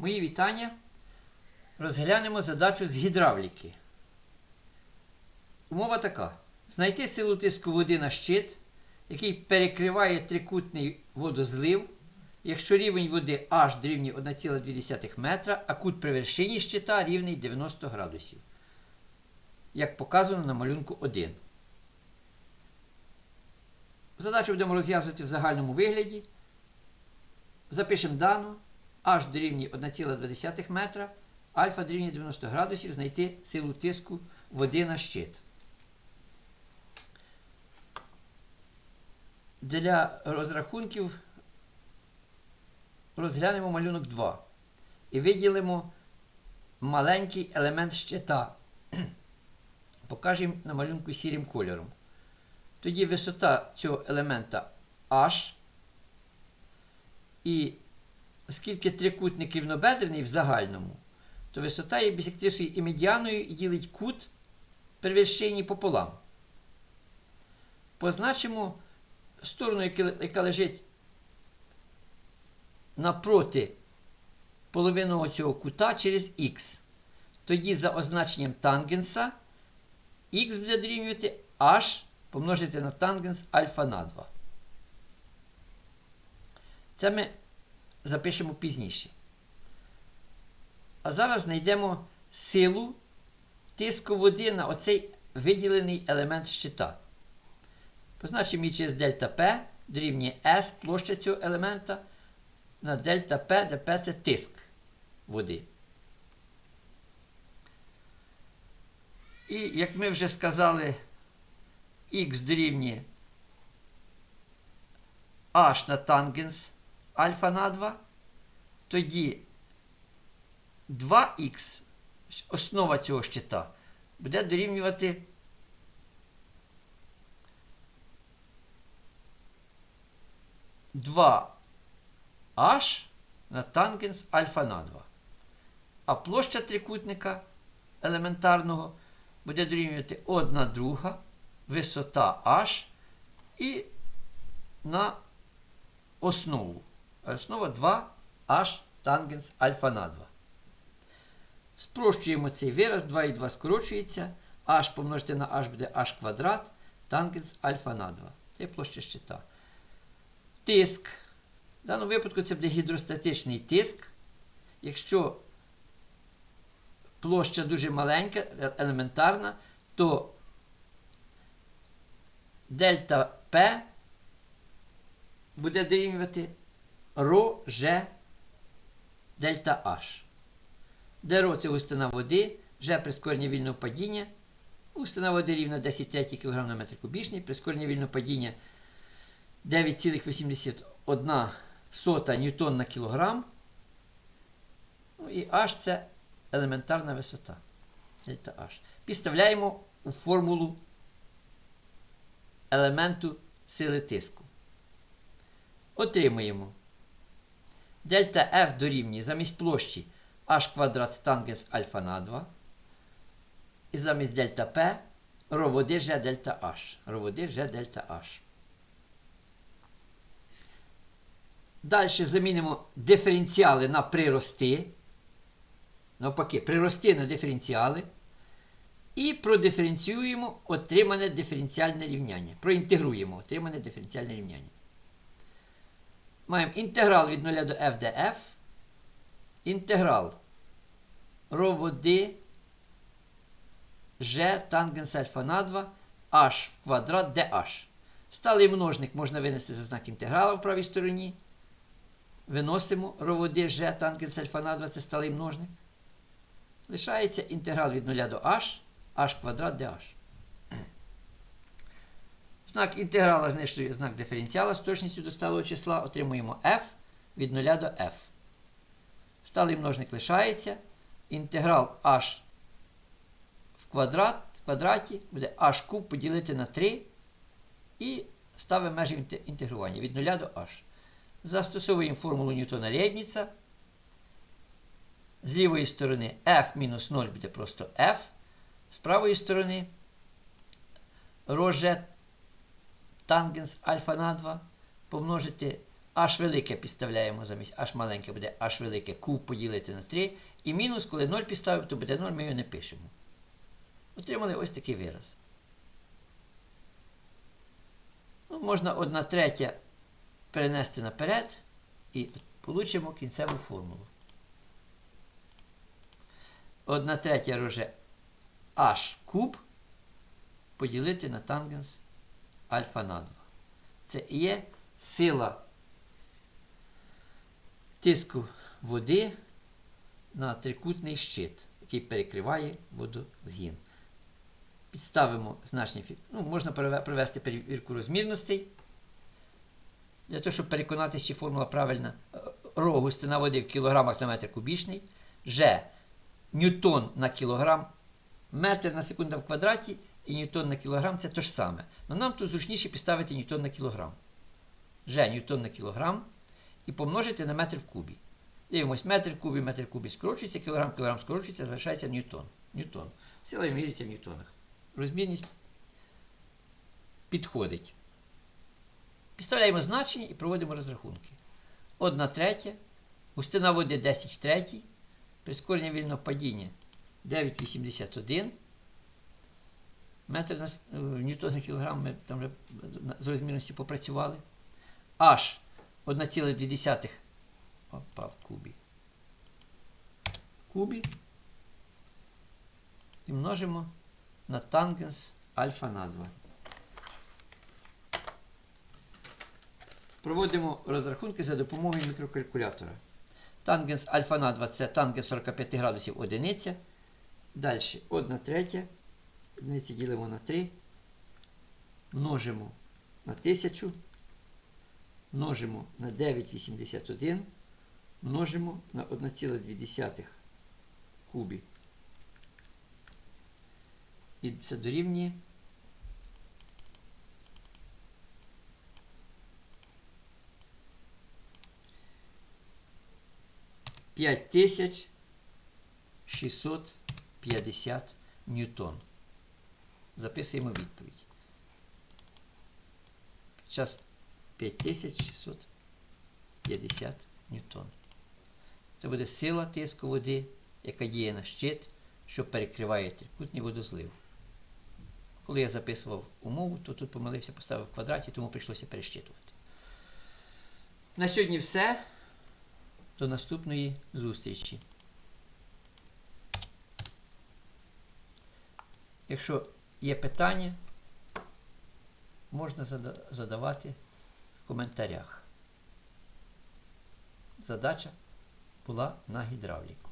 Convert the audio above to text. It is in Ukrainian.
Мої вітання. Розглянемо задачу з гідравліки. Умова така: знайти силу тиску води на щит, який перекриває трикутний водозлив, якщо рівень води H дорівнює 1,2 метра, а кут при вершині щита рівний 90 градусів. Як показано на малюнку 1. Задачу будемо розв'язувати в загальному вигляді. Запишемо дану. H дорівнює 1,2 метра, альфа дорівнює 90 градусів, знайти силу тиску води на щит. Для розрахунків розглянемо малюнок 2 і виділимо маленький елемент щита. Покажемо на малюнку сірим кольором. Тоді висота цього елемента H. І оскільки трикутник рівнобедрений в загальному, то висота є бісектрисою і медіаною і ділить кут при вершині пополам. Позначимо сторону, яка лежить напроти половинного цього кута через х. Тоді за означенням тангенса х буде дорівнювати h помножити на тангенс альфа на 2. Це ми запишемо пізніше. А зараз знайдемо силу тиску води на оцей виділений елемент щита. Позначимо її через дельта P дорівнює S площа цього елемента на дельта P, де P це тиск води. І як ми вже сказали, х дорівнює h на тангенс альфа на 2, тоді 2х, основа цього щита, буде дорівнювати Два h на тангенс альфа на 2. А площа трикутника елементарного буде дорівнювати 1 друга висота h і на основу. Основа 2h тангенс альфа на 2. Спрощуємо цей вираз, 2 і 2 скорочується. h помножити на h буде h квадрат, тангенс альфа на 2. Це площа щита. Тиск. В даному випадку це буде гідростатичний тиск. Якщо площа дуже маленька, елементарна, то дельта П буде дорівнювати ро Ж дельта H. Де ро це густина води, Ж прискорення вільного падіння. Густина води рівна 10 третій кг на метр кубічний, прискорення вільного падіння 9,81 сота ньютон на кілограм. Ну і H це елементарна висота. Дельта H. Підставляємо у формулу елементу сили тиску. Отримуємо. Дельта F дорівнює замість площі h квадрат тангенс альфа на 2. І замість дельта P ро води G дельта H. Ро води G дельта H. Далі замінимо диференціали на прирости. Навпаки, прирости на диференціали. І продиференціюємо отримане диференціальне рівняння. Проінтегруємо отримане диференціальне рівняння. Маємо інтеграл від 0 до f df. Інтеграл ро води g тангенс альфа на 2 h в квадрат dh. Сталий множник можна винести за знак інтеграла в правій стороні. Виносимо ро води g тангенс альфа на 2 це сталий множник. Лишається інтеграл від 0 до h, h квадрат dh. Знак інтеграла знищує знак диференціала з точністю до сталого числа. Отримуємо f від 0 до f. Сталий множник лишається. Інтеграл h в квадрат, в квадраті буде h куб поділити на 3 і ставимо межі інтегрування від 0 до h. Застосовуємо формулу Ньютона Лейбніца. З лівої сторони f-0 буде просто f. З правої сторони роже тангенс альфа на 2 помножити H велике підставляємо замість H маленьке буде H велике куб поділити на 3. І мінус, коли 0 підставив, то буде 0, ми його не пишемо. Отримали ось такий вираз. Ну, можна 1 третя перенести наперед і получимо кінцеву формулу. 1 третя роже h куб поділити на тангенс альфа на 2. Це є сила тиску води на трикутний щит, який перекриває водозгін. Підставимо значні фі- ну, можна провести перевірку розмірностей. Для того, щоб переконатися, чи формула правильна. Е, Ро густина води в кілограмах на метр кубічний. Ж ньютон на кілограм, метр на секунду в квадраті і ньютон на кілограм це те ж саме. Но нам тут зручніше підставити ньютон на кілограм. Ж ньютон на кілограм і помножити на метр в кубі. Дивимось, метр в кубі, метр в кубі скорочується, кілограм, кілограм скорочується, залишається ньютон. Ньютон. Сила вимірюється в ньютонах. Розмірність підходить. Підставляємо значення і проводимо розрахунки. 1 третя, густина води 10 в третій, прискорення вільного падіння 9,81. Метр на е, ньютон на кілограм ми там вже з розмірністю попрацювали. H 1,2 опа, в кубі. Кубі. І множимо на тангенс альфа на 2. Проводимо розрахунки за допомогою мікрокалькулятора. Тангенс альфа на 2 це тангенс 45 градусів одиниця. Далі 1 третя. Одиниці ділимо на 3. Множимо на 1000. Множимо на 9,81. Множимо на 1,2 кубі. І це дорівнює 5650 ньютон. Записуємо відповідь. Зараз 5650 ньютон. Це буде сила тиску води, яка діє на щит, що перекриває трикутний водозлив. Коли я записував умову, то тут помилився, поставив в квадраті, тому прийшлося перещитувати. На сьогодні все. До наступної зустрічі. Якщо є питання, можна задавати в коментарях. Задача була на гідравліку.